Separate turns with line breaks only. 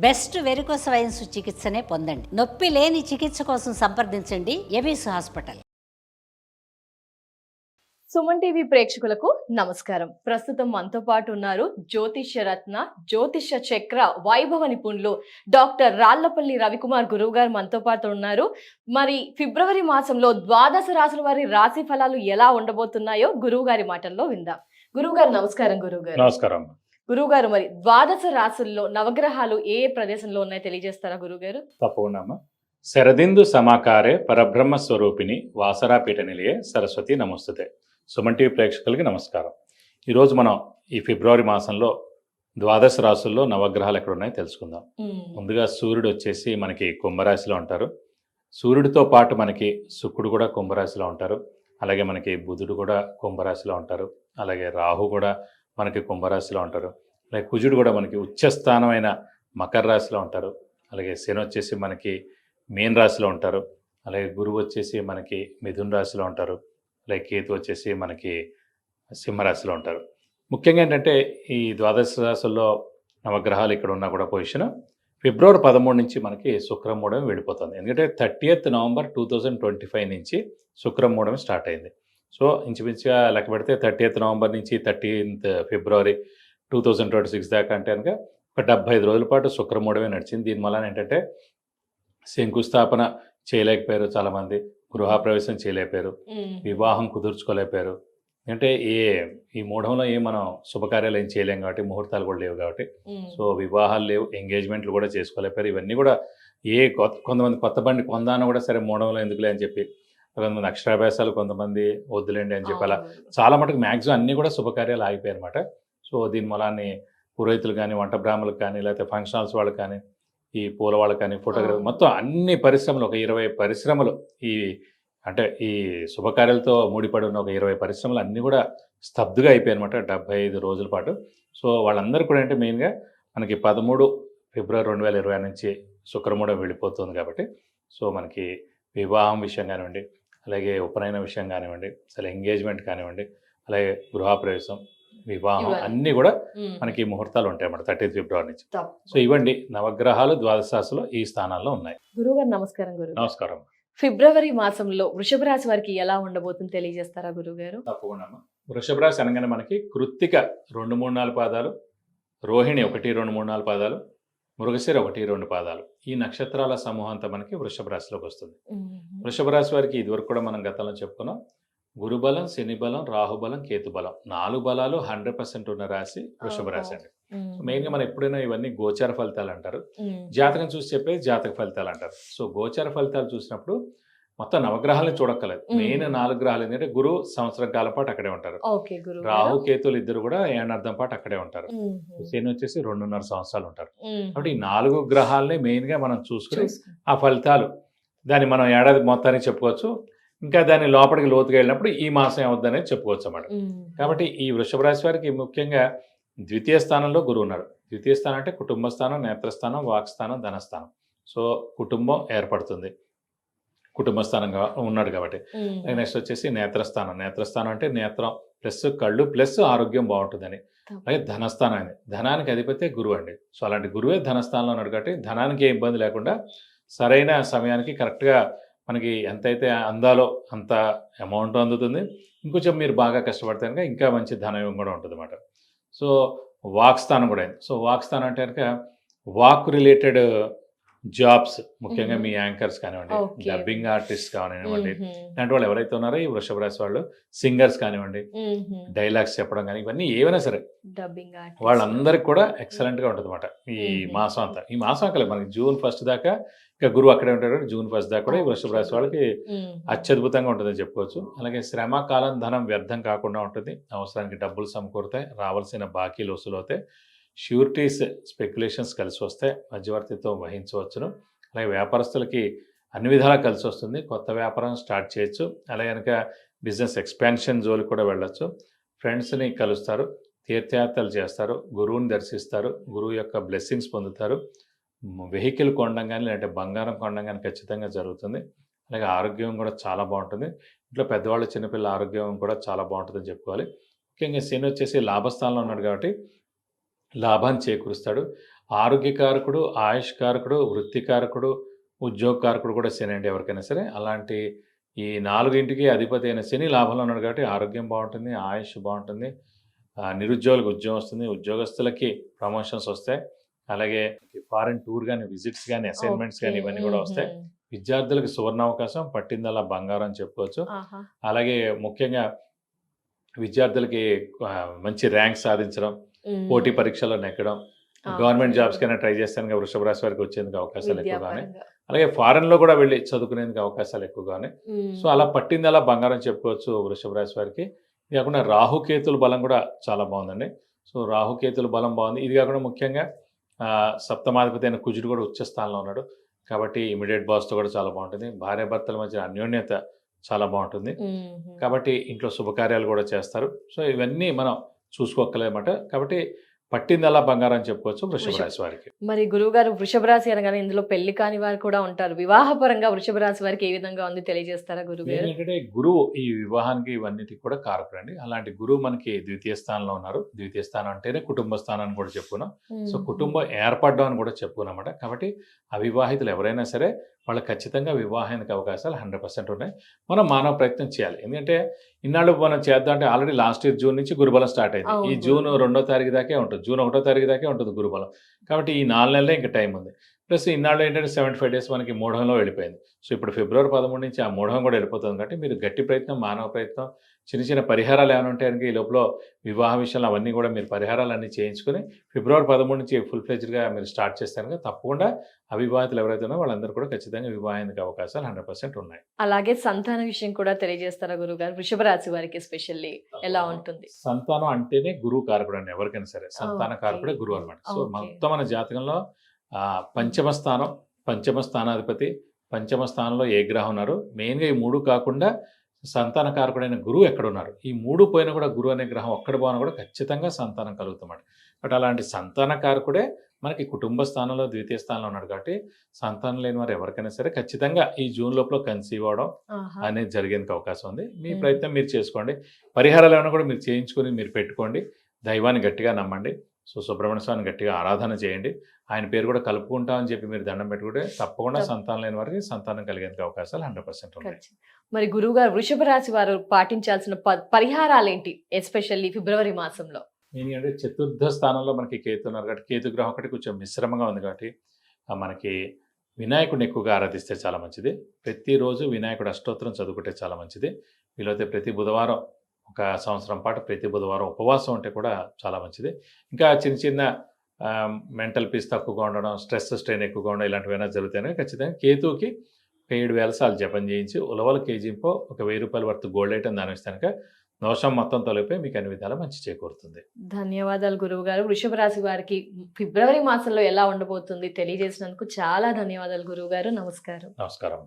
Best varicose wines చికిత్సనే పొందండి. నొప్పి లేని చికిత్స కోసం సంప్రదించండి. ఎబిస్ హాస్పిటల్.
సుమన్ టీవీ ప్రేక్షకులకు నమస్కారం. ప్రస్తుతం మనతో పాటు ఉన్నారు జ్యోతిష్య రత్న జ్యోతిష చక్ర వైభవ నిపుణులు డాక్టర్ రాళ్ళపల్లి రవికుమార్ గురువు గారు మనతో పాటు ఉన్నారు. మరి ఫిబ్రవరి మాసంలో ద్వాదశ రాసుల వారి రాశి ఫలాలు ఎలా ఉండబోతున్నాయో గురువు గారి మాటల్లో విందాం. గురువు గారు నమస్కారం గురువు గారు.
నమస్కారం.
గురువు గారు మరి ద్వాదశ రాసుల్లో నవగ్రహాలు ఏ ఏ ప్రదేశంలో ఉన్నాయో తెలియజేస్తారా గురువు గారు
తప్పకుండా అమ్మా. శరదిందు సమాకారే పరబ్రహ్మ స్వరూపిణి వాసరాపీఠ నిలయే సరస్వతి నమస్తుతే. సుమన్ టీవీ ప్రేక్షకులకి నమస్కారం. ఈరోజు మనం ఈ ఫిబ్రవరి మాసంలో ద్వాదశ రాసుల్లో నవగ్రహాలు ఎక్కడ ఉన్నాయో తెలుసుకుందాం ముందుగా సూర్యుడు వచ్చేసి మనకి కుంభరాశిలో ఉంటారు. సూర్యుడితో పాటు మనకి శుక్రుడు కూడా కుంభరాశిలో ఉంటారు. అలాగే మనకి బుధుడు కూడా కుంభరాశిలో ఉంటారు. అలాగే రాహు కూడా మనకి కుంభరాశిలో ఉంటారు. అలాగే కుజుడు కూడా మనకి ఉచ్చస్థానమైన మకర రాశిలో ఉంటారు. అలాగే శని వచ్చేసి మనకి మీన రాశిలో ఉంటారు. అలాగే గురువు వచ్చేసి మనకి మిథున రాశిలో ఉంటారు. అలాగే కేతు వచ్చేసి మనకి సింహరాశిలో ఉంటారు. ముఖ్యంగా ఏంటంటే ఈ ద్వాదశ రాశుల్లో నవగ్రహాలు ఇక్కడ ఉన్నా కూడా పొజిషన్ ఫిబ్రవరి పదమూడు నుంచి మనకి శుక్రం వెళ్ళిపోతుంది ఎందుకంటే thirtieth November two thousand twenty five నుంచి శుక్రం స్టార్ట్ అయింది. సో ఇంచుమించుగా లెక్క పెడితే థర్టీయత్ నవంబర్ నుంచి thirteenth February two thousand twenty six దాకా అంటే కనుక ఒక డెబ్బై ఐదు రోజుల పాటు శుక్రం మూడవే నడిచింది. దీని వలన ఏంటంటే శంకుస్థాపన చేయలేకపోయారు చాలామంది. గృహప్రవేశం చేయలేకపోయారు. వివాహం కుదుర్చుకోలేకపోయారు. అంటే ఏ ఈ మూఢంలో ఏం మనం శుభకార్యాలు ఏం చేయలేం కాబట్టి ముహూర్తాలు కూడా లేవు కాబట్టి. సో వివాహాలు లేవు ఎంగేజ్మెంట్లు కూడా చేసుకోలేకపోయారు. ఇవన్నీ కూడా ఏ కొత్త కొంతమంది కొత్త బండి కొందాన కూడా సరే మూఢంలో ఎందుకులే అని చెప్పి కొంతమంది అక్షరాభ్యాసాలు కొంతమంది వద్దులేండి అని చెప్పి అలా చాలా మటుకు మ్యాక్సిమం అన్నీ కూడా శుభకార్యాలు ఆగిపోయాయి అనమాట సో దీని మూలాన్ని పురోహితులు కానీ వంట బ్రాహ్మణులకు కానీ లేకపోతే ఫంక్షన్ హాల్స్ వాళ్ళకి కానీ ఈ పూల వాళ్ళకి కానీ ఫోటోగ్రఫీ. మొత్తం అన్ని పరిశ్రమలు ఒక ఇరవై పరిశ్రమలు ఈ అంటే ఈ శుభకార్యాలతో ముడిపడి ఉన్న ఒక ఇరవై పరిశ్రమలు అన్నీ కూడా స్తబ్దుగా అయిపోయాయి అనమాట డెబ్బై ఐదు రోజుల పాటు. సో వాళ్ళందరూ కూడా అంటే మెయిన్గా మనకి పదమూడు ఫిబ్రవరి రెండు వేల ఇరవై నుంచి శుక్రమూఢం వెళ్ళిపోతుంది కాబట్టి. సో మనకి వివాహం విషయం కానివ్వండి అలాగే ఉపనయన విషయం కానివ్వండి అసలు ఎంగేజ్మెంట్ కానివ్వండి అలాగే గృహప్రవేశం వివాహం. అన్నీ కూడా మనకి ముహూర్తాలు ఉంటాయి అన్నమాట థర్టీన్త్ ఫిబ్రవరి నుంచి. సో ఇవ్వండి నవగ్రహాలు ద్వాదశాసులో ఈ స్థానాల్లో ఉన్నాయి.
గురువు గారు నమస్కారం గురువు
నమస్కారం.
ఫిబ్రవరి మాసంలో వృషభ రాశి వారికి ఎలా ఉండబోతుంది తెలియజేస్తారా గురువు గారు
తప్పకుండా. వృషభ రాశి అనగానే మనకి కృత్తిక రెండు మూడు నాలుగు పాదాలు రోహిణి ఒకటి రెండు మూడు నాలుగు పాదాలు మృగశిర ఒకటి రెండు పాదాలు. ఈ నక్షత్రాల సమూహం అంతా మనకి వృషభ రాశిలోకి వస్తుంది. వృషభ రాశి వారికి ఇదివరకు కూడా మనం గతంలో చెప్పుకున్నాం. గురుబలం శని బలం రాహుబలం కేతు బలం నాలుగు బలాలు హండ్రెడ్ పర్సెంట్ ఉన్న రాశి వృషభ రాశి అండి. మెయిన్గా మనం ఎప్పుడైనా ఇవన్నీ గోచార ఫలితాలు అంటారు. జాతకం చూసి చెప్పేది జాతక ఫలితాలు అంటారు. సో గోచార ఫలితాలు చూసినప్పుడు మొత్తం నవగ్రహాలను చూడక్కర్లేదు.
మ్మ్.
మెయిన్ నాలుగు గ్రహాలు ఏంటంటే గురువు సంవత్సరం కాలం పాటు అక్కడే ఉంటారు. రాహు కేతులు ఇద్దరు కూడా ఏడార్థం పాటు అక్కడే ఉంటారు. శని వచ్చేసి రెండున్నర సంవత్సరాలు ఉంటారు. కాబట్టి ఈ నాలుగు గ్రహాలని మెయిన్గా మనం చూసుకుని ఆ ఫలితాలు దాన్ని మనం ఏడాది మొత్తానికి చెప్పుకోవచ్చు. ఇంకా దాని లోపలికి లోతుగా వెళ్ళినప్పుడు ఈ మాసం ఏమవుద్ది అనేది చెప్పుకోవచ్చు అన్నమాట. కాబట్టి ఈ వృషభ రాశి వారికి ముఖ్యంగా ద్వితీయ స్థానంలో గురువు ఉన్నాడు. ద్వితీయ స్థానం అంటే కుటుంబ స్థానం నేత్రస్థానం వాక్స్థానం ధనస్థానం సో కుటుంబం ఏర్పడుతుంది. కుటుంబ స్థానంగా ఉన్నాడు కాబట్టి. నెక్స్ట్ వచ్చేసి నేత్రస్థానం. నేత్రస్థానం అంటే నేత్రం ప్లస్ కళ్ళు ప్లస్ ఆరోగ్యం బాగుంటుందని. అలాగే ధనస్థానం అని ధనానికి అధిపతి గురువు అండి. సో అలాంటి గురువే ధనస్థానంలో ఉన్నాడు కాబట్టి ధనానికి ఏ ఇబ్బంది లేకుండా సరైన సమయానికి కరెక్ట్గా మనకి ఎంతైతే అందాలో అంత అమౌంట్ అందుతుంది ఇంకొంచెం మీరు బాగా కష్టపడితే కనుక ఇంకా మంచి ధనయోగం కూడా ఉంటుంది అన్నమాట సో వాక్ స్థానం కూడా అయింది సో వాక్ స్థానం అంటే కనుక వాక్ రిలేటెడ్ జాబ్స్ ముఖ్యంగా. మీ యాంకర్స్ కానివ్వండి. డబ్బింగ్ ఆర్టిస్ట్ కానివ్వండి ఇలాంటి వాళ్ళు ఎవరైతే ఉన్నారో ఈ వృషభ రాశి వాళ్ళు సింగర్స్ కానివ్వండి డైలాగ్స్ చెప్పడం కానీ ఇవన్నీ ఏవైనా సరే
డబ్బింగ్
వాళ్ళందరికి కూడా ఎక్సలెంట్గా ఉంటుంది అనమాట ఈ. మాసం అంతా ఈ మాసం అక్కడ మనకి జూన్ ఫస్ట్ దాకా ఇంకా గురువు అక్కడే ఉంటాడు జూన్ ఫస్ట్ దాకా కూడా ఈ వృషభ రాశి వాళ్ళకి అత్యద్భుతంగా ఉంటుందని చెప్పుకోవచ్చు. అలాగే శ్రమ కాలం ధనం వ్యర్థం కాకుండా ఉంటుంది. అవసరానికి డబ్బులు సమకూరుతాయి రావాల్సిన బాకీలు వసూలు అవుతాయి షూరిటీస్ స్పెక్యులేషన్స్ కలిసి వస్తే మధ్యవర్తిత్వం వహించవచ్చును. అలాగే వ్యాపారస్తులకి అన్ని విధాలా కలిసి వస్తుంది. కొత్త వ్యాపారం స్టార్ట్ చేయొచ్చు. అలాగే కనుక బిజినెస్ ఎక్స్పాన్షన్ జోలికి కూడా వెళ్ళొచ్చు. ఫ్రెండ్స్ని కలుస్తారు. తీర్థయాత్రలు చేస్తారు. గురువుని దర్శిస్తారు. గురువు యొక్క బ్లెస్సింగ్స్ పొందుతారు. వెహికల్ కొనడం కానీ లేదంటే బంగారం కొనడం కానీ ఖచ్చితంగా జరుగుతుంది. అలాగే ఆరోగ్యం కూడా చాలా బాగుంటుంది. ఇంట్లో పెద్దవాళ్ళు చిన్నపిల్లల ఆరోగ్యం కూడా చాలా బాగుంటుందని చెప్పుకోవాలి. ముఖ్యంగా శని వచ్చేసి లాభస్థానంలో ఉన్నాడు కాబట్టి లాభాన్ని చేకూరుస్తాడు. ఆరోగ్యకారకుడు ఆయుష్కారకుడు వృత్తికారకుడు ఉద్యోగకారకుడు కూడా శని అండి ఎవరికైనా సరే. అలాంటి ఈ నాలుగింటికి అధిపతి అయిన శని లాభంలో ఉన్నాడు కాబట్టి ఆరోగ్యం బాగుంటుంది ఆయుష్ బాగుంటుంది నిరుద్యోగులకు ఉద్యోగం వస్తుంది ఉద్యోగస్తులకి ప్రమోషన్స్ వస్తాయి. అలాగే ఫారెన్ టూర్ కానీ విజిట్స్ కానీ అసైన్మెంట్స్ కానీ ఇవన్నీ కూడా వస్తాయి. విద్యార్థులకు సువర్ణ అవకాశం పట్టిందల్లా బంగారం అని చెప్పుకోవచ్చు. అలాగే ముఖ్యంగా విద్యార్థులకి మంచి ర్యాంక్ సాధించడం. పోటీ పరీక్షల్లో నెగ్గడం.
ఆ.
గవర్నమెంట్ జాబ్స్ కైనా ట్రై చేస్తాను వృషభ రాశి వారికి వచ్చేందుకు అవకాశాలు ఎక్కువగానే. అలాగే ఫారెన్లో కూడా వెళ్ళి చదువుకునేందుకు అవకాశాలు ఎక్కువగానే. సో అలా పట్టింది అలా బంగారం చెప్పుకోవచ్చు వృషభ రాశి వారికి. ఇది కాకుండా రాహుకేతుల బలం కూడా చాలా బాగుందండి. సో రాహుకేతుల బలం బాగుంది. ఇది కాకుండా ముఖ్యంగా సప్తమాధిపతి అయిన కుజుడు కూడా ఉచ్చ స్థానంలో ఉన్నాడు. కాబట్టి ఇమీడియట్ బాస్తో కూడా చాలా బాగుంటుంది. భార్యాభర్తల మధ్య అన్యోన్యత చాలా బాగుంటుంది. కాబట్టి ఇంట్లో శుభకార్యాలు కూడా చేస్తారు. సో ఇవన్నీ మనం చూసుకోక్కలేమాట కాబట్టి పట్టింది అలా బంగారం చెప్పుకోవచ్చు వృషభ. రాశి వారికి.
మరి గురువు గారు వృషభ రాశి అనగానే ఇందులో పెళ్ళి కాని వారు కూడా ఉంటారు. వివాహ పరంగా వృషభ రాశి వారికి ఏ విధంగా ఉంది తెలియజేస్తారా గురువు గారు
ఏంటంటే గురువు ఈ వివాహానికి ఇవన్నిటికి కూడా కారకుడండి. అలాంటి గురువు మనకి ద్వితీయ స్థానంలో ఉన్నారు. ద్వితీయ స్థానం అంటేనే కుటుంబ స్థానం అని కూడా చెప్పుకున్నాం. సో కుటుంబం ఏర్పడడం అని కూడా చెప్పుకున్నమాట కాబట్టి అవివాహితులు ఎవరైనా సరే వాళ్ళకి ఖచ్చితంగా వివాహానికి అవకాశాలు హండ్రెడ్ పర్సెంట్ ఉన్నాయి. మనం మానవ ప్రయత్నం చేయాలి. ఎందుకంటే ఇన్నాళ్ళు మనం చేద్దాం అంటే ఆల్రెడీ లాస్ట్ ఇయర్ జూన్ నుంచి గురుబలం స్టార్ట్ అయింది. ఈ. జూన్ రెండో తారీఖు దాకే ఉంటుంది. జూన్ ఒకటో తారీఖు దాకే ఉంటుంది గురుబలం. కాబట్టి ఈ నాలుగు నెలలే ఇంకా టైం ఉంది. ప్లస్ ఇన్నాళ్ళు ఏంటంటే సెవెంటీ ఫైవ్ డేస్ మనకి మూఢంలో వెళ్ళిపోయింది. సో ఇప్పుడు ఫిబ్రవరి పదమూడు నుంచి ఆ మూఢం కూడా వెళ్ళిపోతుంది. కాబట్టి మీరు గట్టి ప్రయత్నం మానవ ప్రయత్నం చిన్న చిన్న పరిహారాలు ఏమైనా ఉంటాయని ఈ లోపల వివాహ విషయాలు అవన్నీ కూడా మీరు పరిహారాలు అన్నీ చేయించుకొని ఫిబ్రవరి పదమూడు నుంచి ఫుల్ ఫ్లెజ్డ్గా మీరు స్టార్ట్ చేస్తారు కదా తప్పకుండా అవివాహితులు ఎవరైతే ఉన్నారో వాళ్ళందరూ కూడా ఖచ్చితంగా వివాహానికి అవకాశాలు హండ్రెడ్ పర్సెంట్ ఉన్నాయి.
అలాగే సంతాన విషయం కూడా తెలియజేస్తారా గురువు గారు వృషభ రాశి వారికి ఎస్పెషల్లీ ఎలా ఉంటుంది?
సంతానం అంటేనే గురువు కారకుడు అండి ఎవరికైనా సరే. సంతాన. కారకుడే గురువు అనమాట సో. మొత్తం మన జాతకంలో ఆ, పంచమ స్థానం పంచమ స్థానాధిపతి పంచమ స్థానంలో ఏ గ్రహం ఉన్నారు మెయిన్గా ఈ మూడు కాకుండా సంతాన కారకుడైన గురువు ఎక్కడ ఉన్నారు ఈ మూడు పోయినా కూడా గురువు అనే గ్రహం ఒక్కడ పోయినా కూడా ఖచ్చితంగా సంతానం కలుగుతామాట. బట్ అలాంటి సంతాన కారకుడే మనకి కుటుంబ స్థానంలో ద్వితీయ స్థానంలో ఉన్నాడు కాబట్టి సంతానం లేని వారు ఎవరికైనా సరే ఖచ్చితంగా ఈ జూన్ లోపల కన్సీవ్ అవడం. అనేది జరిగేందుకు అవకాశం ఉంది. మీ. ప్రయత్నం మీరు చేసుకోండి. పరిహారాలు ఏమైనా కూడా మీరు చేయించుకొని మీరు పెట్టుకోండి. దైవాన్ని గట్టిగా నమ్మండి. సో సుబ్రహ్మణ్య స్వామిని గట్టిగా ఆరాధన చేయండి. ఆయన పేరు కూడా కలుపుకుంటామని చెప్పి మీరు దండం పెట్టుకుంటే తప్పకుండా
తప్ప-
సంతానం లేని వారికి సంతానం కలిగేందుకు అవకాశాలు హండ్రెడ్ పర్సెంట్ ఉన్నాయి.
మరి గురువు గారు వృషభ రాశి వారు పాటించాల్సిన ప- పరిహారాలు ఏంటి ఎస్పెషల్లీ ఫిబ్రవరి మాసంలో.
ఏంటంటే చతుర్థ స్థానంలో మనకి కేతు ఉన్నారు కాబట్టి కేతు గ్రహం ఒకటి కొంచెం మిశ్రమంగా ఉంది కాబట్టి మనకి వినాయకుడిని ఎక్కువగా ఆరాధిస్తే చాలా మంచిది. ప్రతిరోజు వినాయకుడు అష్టోత్తరం చదువుకుంటే చాలా మంచిది. వీలైతే ప్రతి బుధవారం ఒక సంవత్సరం పాటు ప్రతి బుధవారం ఉపవాసం ఉంటే కూడా చాలా మంచిది. ఇంకా చిన్న చిన్న మెంటల్ పీస్ తక్కువగా ఉండడం స్ట్రెస్ స్ట్రెయిన్ ఎక్కువగా ఉండడం ఇలాంటివైనా జరుగుతాయి. ఖచ్చితంగా కేతువుకి ఏడు వేల సార్లు జపం చేయించి ఉలవల కేజీంపో ఒక వెయ్యి రూపాయల వర్త్ గోల్డ్ ఐటమ్ దాని ఇస్తానుక దోషం మొత్తం తొలగిపోయి మీకు అన్ని విధాలా మంచి చేకూరుతుంది.
ధన్యవాదాలు గురువు గారు వృషభ రాశి వారికి ఫిబ్రవరి మాసంలో ఎలా ఉండబోతుంది తెలియజేసినందుకు చాలా ధన్యవాదాలు గురువు గారు నమస్కారం
నమస్కారం